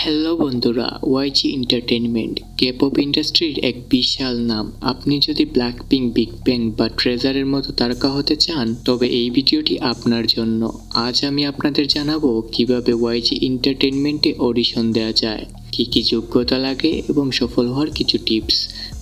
Hello বন্ধুরা, ওয়াইজি entertainment K pop ইন্ডাস্ট্রির এক বিশাল নাম। আপনি যদি ব্ল্যাক পিঙ্ক বিগ ব্যাং বা ট্রেজারের মতো তারকা হতে চান, তবে এই ভিডিওটি আপনার জন্য। আজ আমি আপনাদের জানাব কীভাবে ওয়াইজি এন্টারটেনমেন্টে অডিশন দেওয়া যায়, কি কি যোগ্যতা লাগে এবং সফল হওয়ার কিছু টিপস।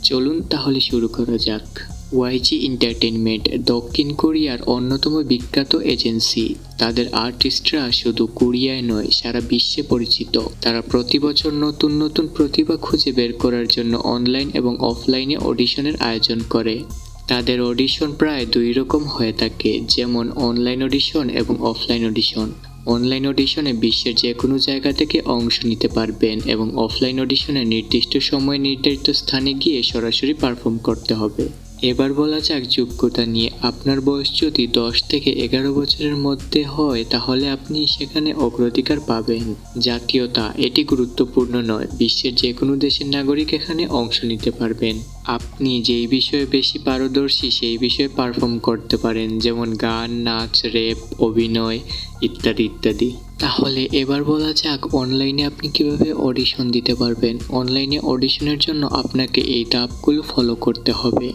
চলুন তাহলে শুরু করা যাক। ওয়াইজি এন্টারটেনমেন্ট দক্ষিণ কোরিয়ার অন্যতম বিখ্যাত এজেন্সি। তাদের আর্টিস্টরা শুধু কোরিয়ায় নয়, সারা বিশ্বে পরিচিত। তারা প্রতি বছর নতুন নতুন প্রতিভা খুঁজে বের করার জন্য অনলাইন এবং অফলাইনে অডিশনের আয়োজন করে। তাদের অডিশন প্রায় দুই রকম হয়ে থাকে, যেমন অনলাইন অডিশন এবং অফলাইন অডিশন। অনলাইন অডিশনে বিশ্বের যে কোনো জায়গা থেকে অংশ নিতে পারবেন এবং অফলাইন অডিশনে নির্দিষ্ট সময়ে নির্ধারিত স্থানে গিয়ে সরাসরি পারফর্ম করতে হবে। এবার বলা যাক যোগ্যতা নিয়ে। আপনার বয়স যদি দশ থেকে এগারো বছরের মধ্যে হয়, তাহলে আপনি সেখানে অগ্রাধিকার পাবেন। জাতীয়তা, এটি গুরুত্বপূর্ণ নয়। বিশ্বের যে কোনো দেশের নাগরিক এখানে অংশ নিতে পারবেন। আপনি যেই বিষয়ে বেশি পারদর্শী, সেই বিষয়ে পারফর্ম করতে পারেন, যেমন গান, নাচ রেপ অভিনয়, ইত্যাদি ইত্যাদি। তাহলে এবার বলা যাক অনলাইনে আপনি কীভাবে অডিশন দিতে পারবেন? অনলাইনে অডিশনের জন্য আপনাকে এই ধাপগুলো ফলো করতে হবে।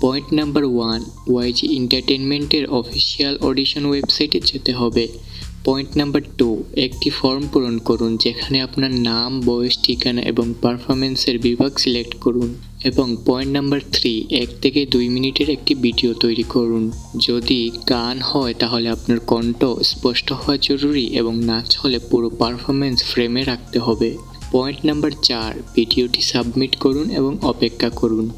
পয়েন্ট নাম্বার ওয়ান ওয়াইজি এন্টারটেনমেন্টের অফিসিয়াল অডিশন ওয়েবসাইটে যেতে হবে। পয়েন্ট নাম্বার টু একটি ফর্ম পূরণ করুন যেখানে আপনার নাম, বয়স, ঠিকানা এবং পারফরমেন্সের বিভাগ সিলেক্ট করুন। এবং পয়েন্ট নাম্বার থ্রি এক থেকে দুই মিনিটের একটি ভিডিও তৈরি করুন। যদি গান হয়, তাহলে আপনার কণ্ঠ স্পষ্ট হওয়া জরুরি এবং নাচ হলে পুরো পারফরমেন্স ফ্রেমে রাখতে হবে। পয়েন্ট নাম্বার চার ভিডিওটি সাবমিট করুন এবং অপেক্ষা করুন।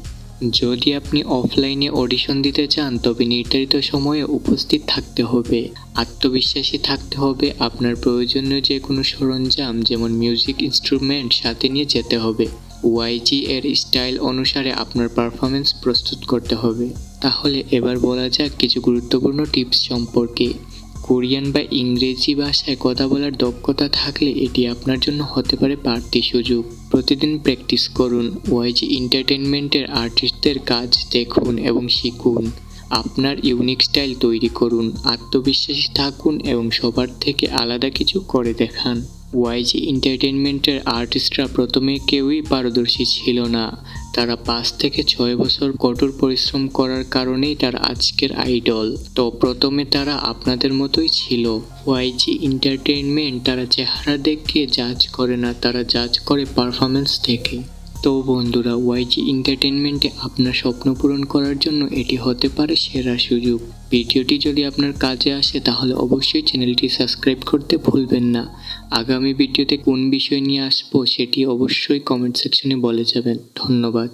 যদি আপনি অফলাইনে অডিশন দিতে চান, তবে নির্ধারিত সময়ে উপস্থিত থাকতে হবে। আত্মবিশ্বাসী থাকতে হবে। আপনার প্রয়োজনীয় যে কোনো সরঞ্জাম, যেমন মিউজিক ইনস্ট্রুমেন্ট সাথে নিয়ে যেতে হবে। ওয়াইজি এর স্টাইল অনুসারে আপনার পারফরমেন্স প্রস্তুত করতে হবে। তাহলে এবার বলা যাক কিছু গুরুত্বপূর্ণ টিপস সম্পর্কে। কোরিয়ান বা ইংরেজি ভাষায় কথা বলার দক্ষতা থাকলে এটি আপনার জন্য হতে পারে বাড়তি সুযোগ। প্রতিদিন প্র্যাকটিস করুন, ওয়াইজি এন্টারটেনমেন্টের আর্টিস্টদের কাজ দেখুন এবং শিখুন। আপনার ইউনিক স্টাইল তৈরি করুন, আত্মবিশ্বাসী থাকুন এবং সবার থেকে আলাদা কিছু করে দেখান। ওয়াইজি এন্টারটেনমেন্টের আর্টিস্টরা প্রথমে কেউই পারদর্শী ছিল না। তারা পাঁচ থেকে ছয় বছর কঠোর পরিশ্রম করার কারণেই তার আজকের আইডল তো প্রথমে তারা আপনাদের মতোই ছিল। ওয়াইজি এন্টারটেনমেন্ট তারা চেহারা দেখে জাজ করে না, তারা জাজ করে পারফরমেন্স থেকে তো বন্ধুরা ওয়াইজি এন্টারটেনমেন্টে আপনার স্বপ্ন পূরণ করার জন্য এটি হতে পারে সেরা সুযোগ। ভিডিওটি যদি আপনার কাজে আসে, তাহলে অবশ্যই চ্যানেলটি সাবস্ক্রাইব করতে ভুলবেন না। আগামী ভিডিওতে কোন বিষয় নিয়ে আসব, সেটি অবশ্যই কমেন্ট সেকশনে বলে যাবেন। ধন্যবাদ।